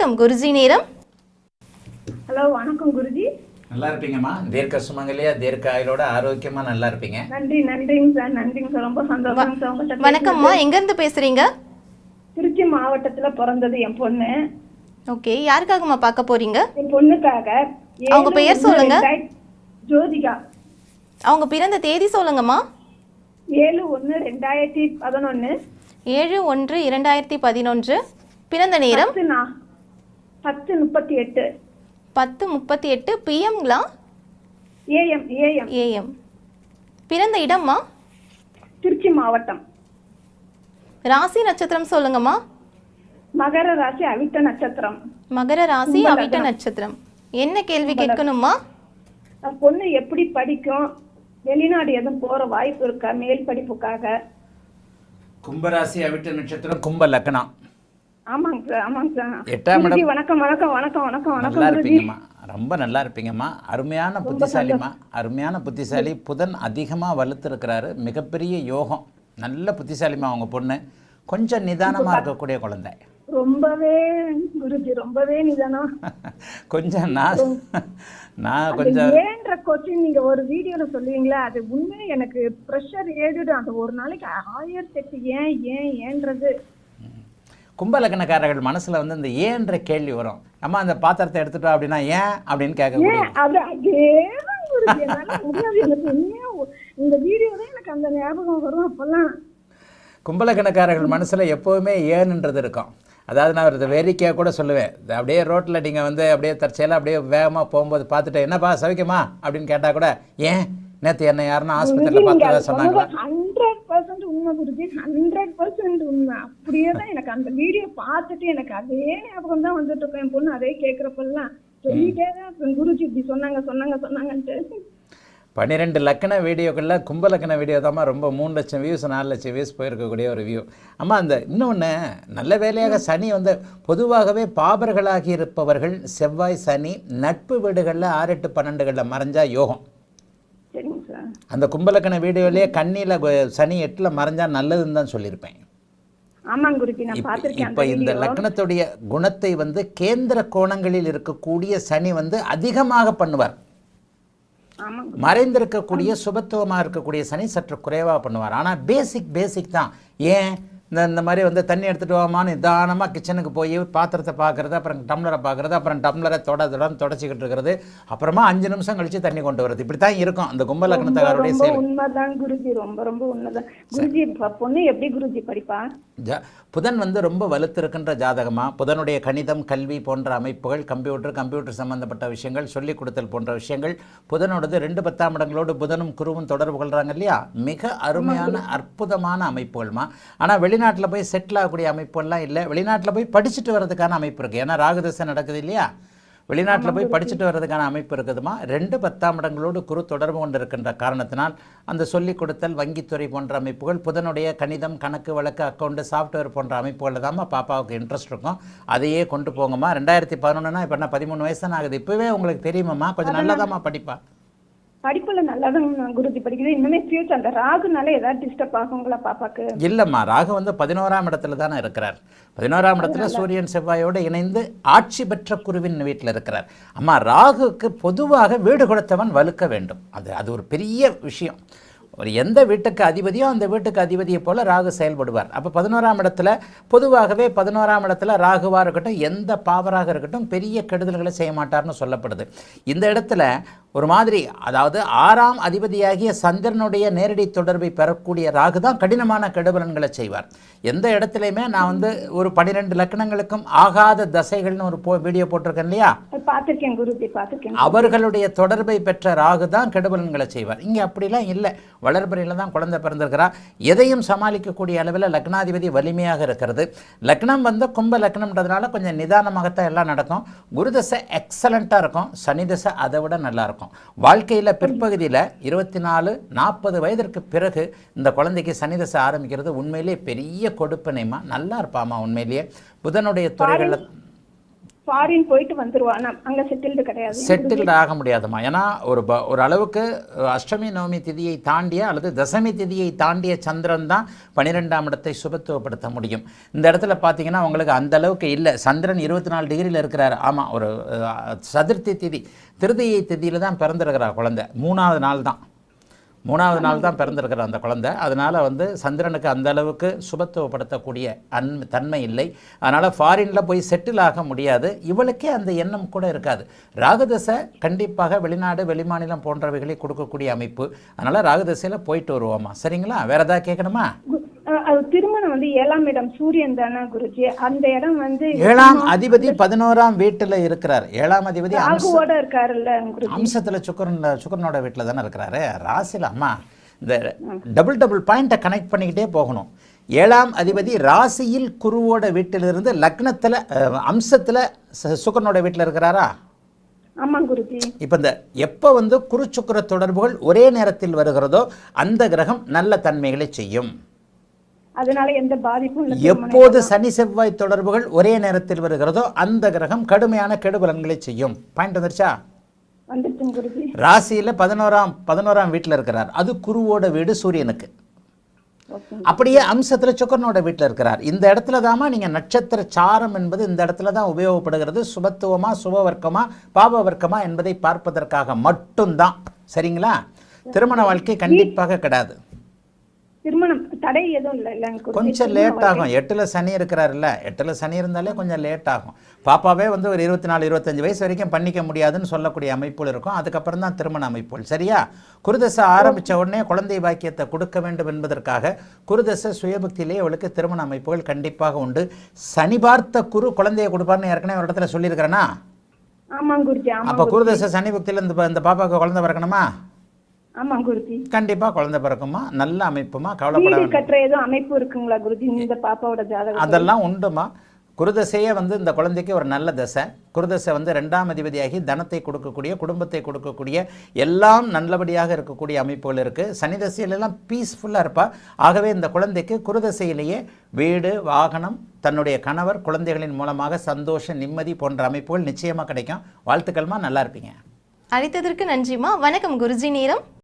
வணக்கம் குருஜி நேரம். ஹலோ வணக்கம் குருஜி. நல்லா இருப்பீங்கம்மா? தீர்க்க சுமங்கலியா தீர்க்க ஆயுளோட ஆரோக்கியமா நல்லா இருப்பீங்க. நன்றி நன்றிங்க சார் நன்றிங்க சார். ரொம்ப சந்தோஷம் சார் உங்கள்கிட்ட வணக்கம்மா எங்கேருந்து பேசுறீங்க? திருச்சி மாவட்டத்துல பிறந்தது என் பொண்ணு. ஓகே யாருக்காகம்மா பார்க்க போறீங்க? என் பொண்ணுக்காக அவங்க பெயர் சொல்லுங்க. ஜோதிகா. அவங்க பிறந்த தேதி சொல்லுங்கம்மா. ஏழு ஒன்று ரெண்டாயிரத்தி பதினொன்று ஏழு ஒன்று இரண்டாயிரத்தி பதினொன்று. பிறந்த நேரம்? பத்து முப்பத்தி எட்டு. பத்து முப்பத்தி எட்டு பிஎம்ங்களா ஏஎம் ஏஎம் ஏஎம் பிறந்த இடம்மா? திருச்சி மாவட்டம். ராசி நட்சத்திரம் சொல்லுங்கம்மா. மகர ராசி அவிட்ட நட்சத்திரம். மகர ராசி அவிட்ட நட்சத்திரம். என்ன கேள்வி கேட்கணுமா பொண்ணு எப்படி படிக்கும்? வெளிநாடு எதுவும் போற வாய்ப்பு இருக்கா? மேல் படிப்புக்காக. கும்பராசி அவிட்ட நட்சத்திரம் கும்ப லக்னம். ஆமாங்க சார் ஆமாங்க சார். எட்டாம் இடம் வணக்கம் வணக்கம் வணக்கம் வணக்கம் வணக்கம் நல்லா இருப்பீங்கம்மா. ரொம்ப நல்லா இருப்பீங்கம்மா. அருமையான புத்திசாலிம்மா. அருமையான புத்திசாலி. புதன் அதிகமாக வலுத்திருக்கிறாரு. மிகப்பெரிய யோகம். நல்ல புத்திசாலிம்மா அவங்க பொண்ணு. கொஞ்சம் நிதானமாக இருக்கக்கூடிய குழந்தை. ரொம்பவே குருஜி ரொம்பவே நிதானம். கொஞ்சம் நான் நான் கொஞ்சம் ஏன்ற கொஸ்டின் நீங்க ஒரு வீடியோல சொல்லுவீங்களா அது உண்மையே எனக்கு ப்ரெஷர் ஏறிடும். அந்த ஒரு நாளைக்கு ஆயிரத்தி எட்டு ஏன் ஏன் ஏன்றது. கும்பலக்கணக்காரர்கள் மனசுல வந்து இந்த ஏன்ற கேள்வி வரும். அம்மா அந்த பாத்திரத்தை எடுத்துட்டா அப்படின்னா ஏன் அப்படின்னு ஒ- இந்த வீடியோ தான் எனக்கு அந்த ஞாபகம் வரும் அப்பெல்லாம். கும்பலக்கணக்காரர்கள் மனசுல எப்போவுமே ஏன்ன்றது இருக்கும். அதாவது நான் ஒரு வேடிக்கையாக கூட சொல்லுவேன். அப்படியே ரோட்டில் நீங்கள் வந்து அப்படியே தற்செயலாக அப்படியே வேகமாக போகும்போது பார்த்துட்டு என்னப்பா சவிக்கமா? அப்படின்னு கேட்டால் கூட ஏன்? நேற்று என்ன யாருன்னா ஆஸ்பத்திரியில் பார்த்ததா சொன்னாங்களா? ஹண்ட்ரட் பர்சன்ட் உண்மை குருஜி. ஹண்ட்ரட் பர்சன்ட் உண்மை. அப்படியே தான் எனக்கு அந்த வீடியோ பார்த்துட்டு எனக்கு அதே ஞாபகம் தான் வந்துட்டு இருக்கேன் என் பொண்ணு அதே கேட்குறப்பெல்லாம் சொல்லிட்டே தான் குருஜி இப்படி சொன்னாங்க சொன்னாங்க சொன்னாங்கன்ட்டு. பன்னிரெண்டு லக்கண வீடியோக்களில் கும்பலக்கண வீடியோ தாம்மா ரொம்ப மூணு லட்சம் வியூஸ் நாலு லட்சம் வியூஸ் போயிருக்கக்கூடிய ஒரு வியூ அம்மா அந்த இன்னொன்று நல்ல வேலையாக சனி வந்து பொதுவாகவே பாபர்களாகி இருப்பவர்கள் செவ்வாய் சனி நட்பு வீடுகளில் ஆறு எட்டு பன்னெண்டுகளில் மறைஞ்சா யோகம். சார் அந்த கும்பலக்கண வீடியோலேயே கண்ணியில் சனி எட்டில் மறைஞ்சா நல்லதுன்னு தான் சொல்லியிருப்பேன். இப்போ இந்த லக்னத்துடைய குணத்தை வந்து கேந்திர கோணங்களில் இருக்கக்கூடிய சனி வந்து அதிகமாக பண்ணுவார். மறைந்திருக்கக்கூடிய சுபத்துவமாக இருக்கக்கூடிய சனி சற்று குறைவாக பண்ணுவார். ஆனால் பேசிக் பேசிக் தான். ஏன்? இந்த இந்த மாதிரி வந்து தண்ணி எடுத்துகிட்டு வாமான்னு நிதானமாக கிச்சனுக்கு போய் பாத்திரத்தை பார்க்குறது அப்புறம் டம்ளரை பார்க்குறது அப்புறம் டம்ளரை தொட தொடன்னு தொடச்சிக்கிட்டு இருக்கிறது. அப்புறமா அஞ்சு நிமிஷம் கழித்து தண்ணி கொண்டு வருது. இப்படி தான் இருக்கும் அந்த கும்ப செயல். உண்மைதான் குருஜி. ரொம்ப ரொம்ப உண்மைதான். குருஜி பொண்ணு எப்படி குருஜி படிப்பா? புதன் வந்து ரொம்ப வலுத்திருக்கின்ற ஜாதகமாக புதனுடைய கணிதம் கல்வி போன்ற அமைப்புகள் கம்ப்யூட்டர் கம்ப்யூட்டர் சம்பந்தப்பட்ட விஷயங்கள் சொல்லிக் கொடுத்தல் போன்ற விஷயங்கள். புதனோடது ரெண்டு பத்தாம் இடங்களோடு புதனும் குருவும் தொடர்பு கொள்கிறாங்க இல்லையா? மிக அருமையான அற்புதமான அமைப்புகள்மா. ஆனால் வெளிநாட்டில் போய் செட்டில் ஆகக்கூடிய அமைப்புகள்லாம் இல்லை. வெளிநாட்டில் போய் படிச்சுட்டு வர்றதுக்கான அமைப்பு இருக்குது ஏன்னா ராகுதசை நடக்குது இல்லையா? வெளிநாட்டில் போய் படிச்சுட்டு வர்றதுக்கான அமைப்பு இருக்குதுமா? ரெண்டு பத்தாம் இடங்களோடு குரு தொடர்பு கொண்டு இருக்கின்ற காரணத்தினால் அந்த சொல்லிக் கொடுத்தல் வங்கித்துறை போன்ற அமைப்புகள் புதனுடைய கணிதம் கணக்கு வழக்கு அக்கௌண்ட் சாஃப்ட்வேர் போன்ற அமைப்புகளில் தாம்மா பாப்பாவுக்கு இன்ட்ரெஸ்ட் இருக்கும். அதையே கொண்டு போங்கம்மா. ரெண்டாயிரத்தி பதினொன்றுனா இப்போ என்ன பதிமூணு வயசு ஆகுது. இப்போவே உங்களுக்கு தெரியுமாம்மா? கொஞ்சம் நல்லதாம்மா படிப்பா. படிப்புல நல்லாதான் குருஜி படிக்குது. இன்னுமே ஃபியூச்சர் அந்த ராகுனால ஏதாவது டிஸ்டர்ப் ஆகுங்களா பாப்பாக்கு? இல்லைம்மா ராகு வந்து பதினோராம் இடத்துல தானே இருக்கிறார். பதினோராம் இடத்துல சூரியன் செவ்வாயோடு இணைந்து ஆட்சி பெற்ற குருவின் வீட்டில் இருக்கிறார். அம்மா ராகுக்கு பொதுவாக வீடு கொடுத்தவன் வலுக்க வேண்டும். அது அது ஒரு பெரிய விஷயம். ஒரு எந்த வீட்டுக்கு அதிபதியோ அந்த வீட்டுக்கு அதிபதியை போல ராகு செயல்படுவார். அப்போ பதினோராம் இடத்துல பொதுவாகவே பதினோராம் இடத்துல ராகுவாக இருக்கட்டும் எந்த பாவராக இருக்கட்டும் பெரிய கெடுதல்களை செய்ய மாட்டார்னு சொல்லப்படுது. இந்த இடத்துல ஒரு மாதிரி அதாவது ஆறாம் அதிபதியாகிய சந்திரனுடைய நேரடி தொடர்பை பெறக்கூடிய ராகு தான் கடினமான கெடுபலன்களை செய்வார். எந்த இடத்துலையுமே நான் வந்து ஒரு பன்னிரெண்டு லக்கணங்களுக்கும் ஆகாத தசைகள்னு ஒரு போ வீடியோ போட்டிருக்கேன் இல்லையா? அவர்களுடைய தொடர்பை பெற்ற ராகு தான் கெடுபலன்களை செய்வார். இங்கே அப்படிலாம் இல்லை. வளர்பிறையில் தான் குழந்தை பிறந்திருக்கிறா எதையும் சமாளிக்கக்கூடிய அளவில் லக்னாதிபதி வலிமையாக இருக்கிறது. லக்னம் வந்து கும்ப லக்னம்ன்றதுனால கொஞ்சம் நிதானமாகத்தான் எல்லாம் நடக்கும். குருதசை எக்ஸலண்ட்டாக இருக்கும். சனி தசை அதை விட நல்லா இருக்கும். வாழ்க்கையில் பிற்பகுதியில் இருபத்தி நாலு நாற்பது வயதிற்கு பிறகு இந்த குழந்தைக்கு சனி தசை ஆரம்பிக்கிறது உண்மையிலேயே பெரிய கொடுப்பினைமா நல்லா இருப்பாமா உண்மையிலேயே. புதனுடைய துறைகளில் ஃபாரின் போயிட்டு வந்துருவா. அங்க செட்டில்டு கிடையாது. செட்டில்டு ஆக முடியாதுமா ஏன்னா ஒரு ப ஒரு அளவுக்கு அஷ்டமி நவமி திதியை தாண்டிய அல்லது தசமி திதியை தாண்டிய சந்திரன் தான் பன்னிரெண்டாம் இடத்தை சுபத்துவப்படுத்த முடியும். இந்த இடத்துல பார்த்தீங்கன்னா உங்களுக்கு அந்த அளவுக்கு இல்லை. சந்திரன் இருபத்தி நாலு டிகிரியில் இருக்கிறார். ஆமாம் ஒரு சதுர்த்தி திதி திருதியை திதியில் தான் பிறந்திருக்கிறார் குழந்தை. மூணாவது நாள் தான். மூணாவது நாள் தான் பிறந்திருக்கிற அந்த குழந்தை. அதனால் வந்து சந்திரனுக்கு அந்த அளவுக்கு சுபத்துவப்படுத்தக்கூடிய அன் தன்மை இல்லை. அதனால் ஃபாரினில் போய் செட்டில் ஆக முடியாது. இவளுக்கே அந்த எண்ணம் கூட இருக்காது. ராகுதசை கண்டிப்பாக வெளிநாடு வெளிமாநிலம் போன்றவைகளை கொடுக்கக்கூடிய அமைப்பு. அதனால் ராகுதசையில் போயிட்டு வருவோமா. சரிங்களா? வேறு ஏதாவது கேட்கணுமா? திருமணம் வந்து ஏழாம் இடம் சூரியன் தானே குருஜி. அந்த இடம் வந்து ஏழாம் அதிபதி பதினோராம் வீட்டில் இருக்கிறார். ஏழாம் அதிபதி ராகுவோட இருக்காருல்ல அம்சத்தில் சுக்கரன் சுக்கரனோட வீட்டில் தானே இருக்கிறாரு. ராசியில் அம்மா இந்த டபுள் டபுள் பாயிண்ட்டை கனெக்ட் பண்ணிக்கிட்டே போகணும். ஏழாம் அதிபதி ராசியில் குருவோட வீட்டிலிருந்து லக்னத்தில் அம்சத்தில் சுக்கரனோட வீட்டில் இருக்கிறாரா? ஆமா குருஜி. இப்போ இந்த எப்போ வந்து குரு சுக்கிர தொடர்புகள் ஒரே நேரத்தில் வருகிறதோ அந்த கிரகம் நல்ல தன்மைகளை செய்யும். அதனால எந்த பாதிப்பும் எப்போது சனி செவ்வாய் தொடர்புகள் ஒரே நேரத்தில் வருகிறதோ அந்த கிரகம் கடுமையான கெடுபலன்களை செய்யும். பாயிண்ட் வந்துருச்சா? ராசியில் பதினோராம் பதினோராம் வீட்டில் இருக்கிறார். அது குருவோட வீடு சூரியனுக்கு. அப்படியே அம்சத்தில் சுக்கரனோட வீட்டில் இருக்கிறார். இந்த இடத்துல தாம்மா நீங்கள் நட்சத்திர சாரம் என்பது இந்த இடத்துல தான் உபயோகப்படுகிறது. சுபத்துவமா சுபவர்க்கமா பாபவர்க்கமா என்பதை பார்ப்பதற்காக மட்டும்தான். சரிங்களா? திருமண வாழ்க்கை கண்டிப்பாக கிடையாது திருமணம். தடை எதுவும் இல்ல இல்லங்க கொஞ்சம் லேட் ஆகும். எட்டில் சனி இருக்கிறாருல்ல எட்டில் சனி இருந்தாலே கொஞ்சம் லேட் ஆகும். பாப்பாவே வந்து ஒரு இருபத்தி நாலு இருபத்தஞ்சு வயசு வரைக்கும் பண்ணிக்க முடியாதுன்னு சொல்லக்கூடிய அமைப்புகள் இருக்கும். அதுக்கப்புறம் தான் திருமண அமைப்புகள். சரியா? குருதசை ஆரம்பித்த உடனே குழந்தை பாக்கியத்தை கொடுக்க வேண்டும் என்பதற்காக குருதசை சுயபக்தியிலே அவளுக்கு திருமண அமைப்புகள் கண்டிப்பாக உண்டு. சனி பார்த்த குரு குழந்தையை கொடுப்பார்னு ஏற்கனவே ஒரு இடத்துல சொல்லியிருக்கிறேன்னா அப்போ குருதசை சனி பக்தியில் இந்த பாப்பாவுக்கு குழந்தை பிறக்கணுமா? ஆமாங்க குருஜி. கண்டிப்பாக குழந்தை பிறக்குமா? நல்ல அமைப்புமா? கவலைப்பட. கட்டுற எதுவும் அமைப்பு இருக்குங்களா குருஜி இந்த பாப்பாவோட ஜாதகம் அதெல்லாம் உண்டுமா? குருதசையே வந்து இந்த குழந்தைக்கு ஒரு நல்ல தசை. குருதசை வந்து ரெண்டாம் அதிபதியாகி தனத்தை கொடுக்கக்கூடிய குடும்பத்தை கொடுக்கக்கூடிய எல்லாம் நல்லபடியாக இருக்கக்கூடிய அமைப்புகள் இருக்குது சனி தசையிலெல்லாம் பீஸ்ஃபுல்லாக இருப்பா. ஆகவே இந்த குழந்தைக்கு குருதசையிலேயே வீடு வாகனம் தன்னுடைய கணவர் குழந்தைகளின் மூலமாக சந்தோஷம் நிம்மதி போன்ற அமைப்புகள் நிச்சயமாக கிடைக்கும். வாழ்த்துக்கள்மா நல்லா இருப்பீங்க. அழைத்ததற்கு நன்றிமா வணக்கம் குருஜி நேரம்.